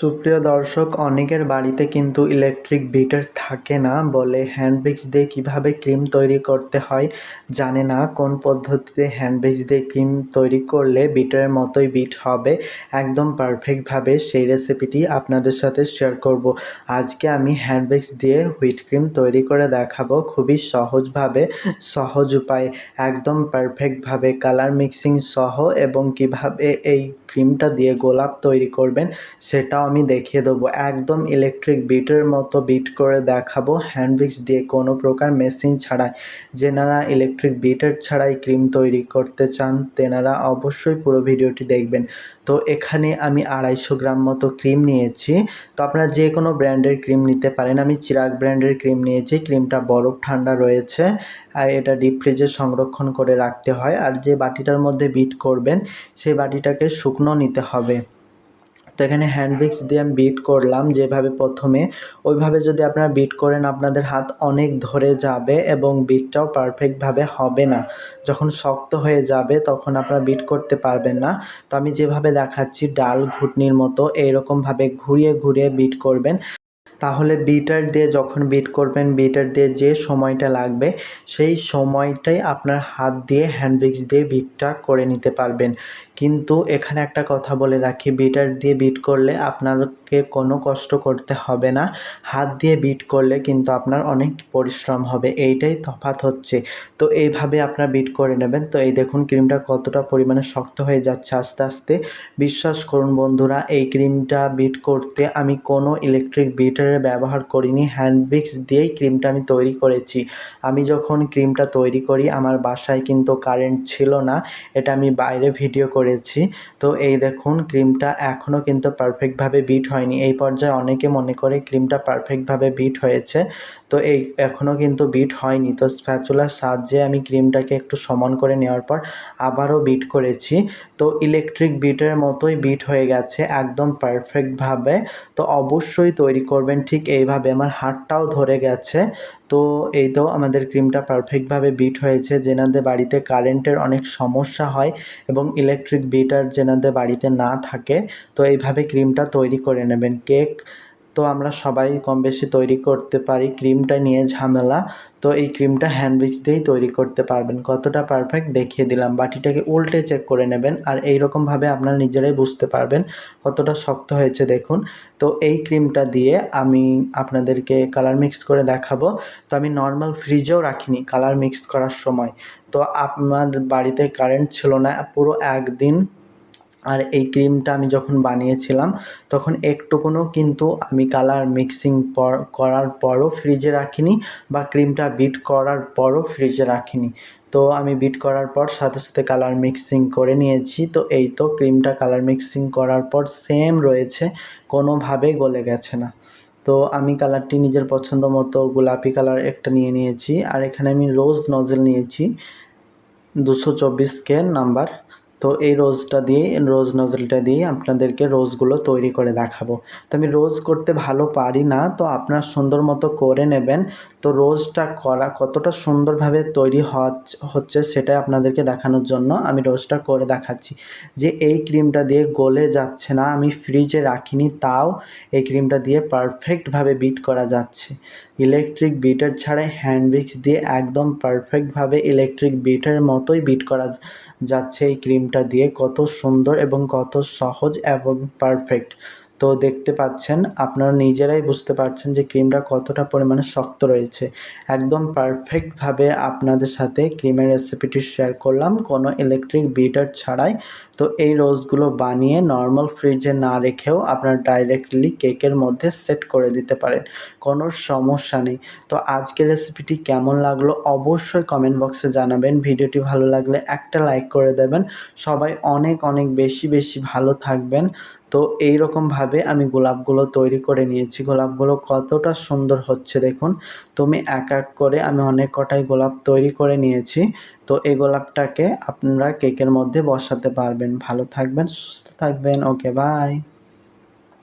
সুপ্রিয় দর্শক, অনেকের বাড়িতে কিন্তু ইলেকট্রিক বিটার থাকে না বলে হ্যান্ড দিয়ে কীভাবে ক্রিম তৈরি করতে হয় জানে না। কোন পদ্ধতিতে হ্যান্ড দিয়ে ক্রিম তৈরি করলে বিটারের মতোই বিট হবে, একদম পারফেক্টভাবে সেই রেসিপিটি আপনাদের সাথে শেয়ার করব। আজকে আমি হ্যান্ড দিয়ে হুইট ক্রিম তৈরি করে দেখাবো খুবই সহজভাবে সহজ উপায়ে, একদম পারফেক্টভাবে কালার মিক্সিং সহ এবং কীভাবে এই ক্রিমটা দিয়ে গোলাপ তৈরি করবেন সেটাও আমি দেখিয়ে দেবো। একদম ইলেকট্রিক বিটের মতো বিট করে দেখাবো। হ্যান্ড দিয়ে কোনো প্রকার মেশিন ছাড়াই। যেনারা ইলেকট্রিক বিটের ছাড়াই ক্রিম তৈরি করতে চান, তেনারা অবশ্যই পুরো ভিডিওটি দেখবেন। তো এখানে আমি আড়াইশো গ্রাম মতো ক্রিম নিয়েছি। তো আপনারা যে কোনো ব্র্যান্ডের ক্রিম নিতে পারেন। আমি চিরাগ ব্র্যান্ডের ক্রিম নিয়েছি। ক্রিমটা বরফ ঠান্ডা রয়েছে। আর এটা ডিপ ফ্রিজে সংরক্ষণ করে রাখতে হয়। আর যে বাটিটার মধ্যে বিট করবেন, সেই বাটিটাকে শুকনো নিতে হবে। তো এখানে হ্যান্ড ব্রিক্স দিয়ে আমি বিট করলাম যেভাবে প্রথমে। ওইভাবে যদি আপনারা বিট করেন, আপনাদের হাত অনেক ধরে যাবে এবং বিটটাও পারফেক্টভাবে হবে না। যখন শক্ত হয়ে যাবে, তখন আপনারা বিট করতে পারবেন না। তো আমি যেভাবে দেখাচ্ছি, ডাল ঘুটনির মতো, এইরকমভাবে ঘুরিয়ে ঘুরিয়ে বিট করবেন। তাহলে বিটার দিয়ে যখন বিট করবেন, বিটার দিয়ে যে সময়টা লাগবে, সেই সময়টাই আপনার হাত দিয়ে হ্যান্ড ব্রিক্স দিয়ে বিটটা করে নিতে পারবেন। কিন্তু এখানে একটা কথা বলে রাখি, বিটার দিয়ে বিট করলে আপনাকে কোনো কষ্ট করতে হবে না। হাত দিয়ে বিট করলে কিন্তু আপনার অনেক পরিশ্রম হবে, এইটাই তফাৎ হচ্ছে। তো এইভাবে আপনারা বিট করে নেবেন। তো এই দেখুন, ক্রিমটা কতটা পরিমাণে শক্ত হয়ে যাচ্ছে, আস্তে আস্তে। বিশ্বাস করুন বন্ধুরা, এই ক্রিমটা বিট করতে আমি কোনো ইলেকট্রিক বিটারের ব্যবহার করিনি হ্যান্ড ব্রিক্স দিয়েই ক্রিমটা আমি তৈরি করেছি। আমি যখন ক্রিমটা তৈরি করি, আমার বাসায় কিন্তু কারেন্ট ছিল না, এটা আমি বাইরে ভিডিও করেছি। তো এই দেখুন ক্রিমটা এখনও কিন্তু পারফেক্টভাবে বিট হয়নি। এই পর্যায়ে অনেকে মনে করে ক্রিমটা পারফেক্টভাবে বিট হয়েছে। তো এই এখনও কিন্তু বিট হয়নি। তো স্প্যাচুলার সাহায্যে আমি ক্রিমটাকে একটু সমান করে নেওয়ার পর আবারও বিট করেছি। তো ইলেকট্রিক বিটের মতোই বিট হয়ে গেছে একদম পারফেক্টভাবে তো অবশ্যই তৈরি করবেন ঠিক এইভাবে। আমার হাতটাও ধরে গেছে। তো এই তো আমাদের ক্রিমটা পারফেক্টভাবে বিট হয়েছে। যেনাদের বাড়িতে কারেন্টের অনেক সমস্যা হয় এবং ইলেকট্রিক বিটার যেনাদের বাড়িতে না থাকে, তো এইভাবে ক্রিমটা তৈরি করে নেবেন। কেক তো আমরা সবাই কম বেশি তৈরি করতে পারি। ক্রিমটা নিয়ে ঝামেলা। তো এই ক্রিমটা হ্যান্ড দিয়েই তৈরি করতে পারবেন। কতটা পারফেক্ট দেখিয়ে দিলাম। বাটিটাকে উল্টে চেক করে নেবেন আর এই রকমভাবে আপনারা নিজেরাই বুঝতে পারবেন কতটা শক্ত হয়েছে দেখুন। তো এই ক্রিমটা দিয়ে আমি আপনাদেরকে কালার মিক্স করে দেখাবো। তো আমি নর্মাল ফ্রিজেও রাখিনি কালার মিক্স করার সময়। তো আমার বাড়িতে কারেন্ট ছিল না। পুরো একদিন আর এই ক্রিমটা আমি যখন বানিয়েছিলাম, তখন একটুকুনও কিন্তু আমি কালার মিক্সিং পর, করার পরও ফ্রিজে রাখিনি বা ক্রিমটা বিট করার পরও ফ্রিজে রাখিনি। তো আমি বিট করার পর সাথে সাথে কালার মিক্সিং করে নিয়েছি। তো এই তো ক্রিমটা কালার মিক্সিং করার পর সেম রয়েছে কোনোভাবেই গলে গেছে না। তো আমি কালারটি নিজের পছন্দ মতো গোলাপি কালার একটা নিয়ে নিয়েছি। আর এখানে আমি রোজ নজেল নিয়েছি, দুশো চব্বিশ কে নাম্বার। তো এই রোজটা দিয়ে, রোজ নজলটা দিয়ে আপনাদেরকে রোজগুলো তৈরি করে দেখাবো। তো আমি রোজ করতে ভালো পারি না, তো আপনার সুন্দর মতো করে নেবেন। তো রোজটা করা কতটা সুন্দরভাবে তৈরি হচ্ছে সেটাই আপনাদেরকে দেখানোর জন্য আমি রোজটা করে দেখাচ্ছি। যে এই ক্রিমটা দিয়ে গলে যাচ্ছে না, আমি ফ্রিজে রাখিনি, তাও এই ক্রিমটা দিয়ে পারফেক্টভাবে বিট করা যাচ্ছে। ইলেকট্রিক বিটার ছাড়াই হ্যান্ড দিয়ে একদম পারফেক্টভাবে ইলেকট্রিক বিটার মতোই বিট করা যাচ্ছে এই ক্রিমটা দিয়ে। কত সুন্দর এবং কত সহজ এবং পারফেক্ট তো দেখতে পাচ্ছেন, আপনারা নিজেরাই বুঝতে পারছেন যে ক্রিমটা কতটা পরিমাণে শক্ত রয়েছে। একদম পারফেক্টভাবে আপনাদের সাথে ক্রিমের রেসিপিটি শেয়ার করলাম। কোনো ইলেকট্রিক বিটার ছাড়াই তো এই রোজগুলো বানিয়ে নর্মাল ফ্রিজে না রেখেও আপনার ডাইরেক্টলি কেকের মধ্যে সেট করে দিতে পারেন। কোনো সমস্যা নেই। তো আজকের রেসিপিটি কেমন লাগল অবশ্যই কমেন্ট বক্সে জানাবেন। ভিডিওটি ভালো লাগলে একটা লাইক করে দেবেন। সবাই অনেক অনেক বেশি বেশি ভালো থাকবেন। তো এই রকমভাবে আমি গোলাপগুলো তৈরি করে নিয়েছি। গোলাপগুলো কতটা সুন্দর হচ্ছে দেখুন। তুমি এক এক করে আমি অনেক কটাই গোলাপ তৈরি করে নিয়েছি। তো এই গোলাপটাকে আপনারা কেকের মধ্যে বসাতে পারবেন। ভালো থাকবেন সুস্থ থাকবেন ওকে বাই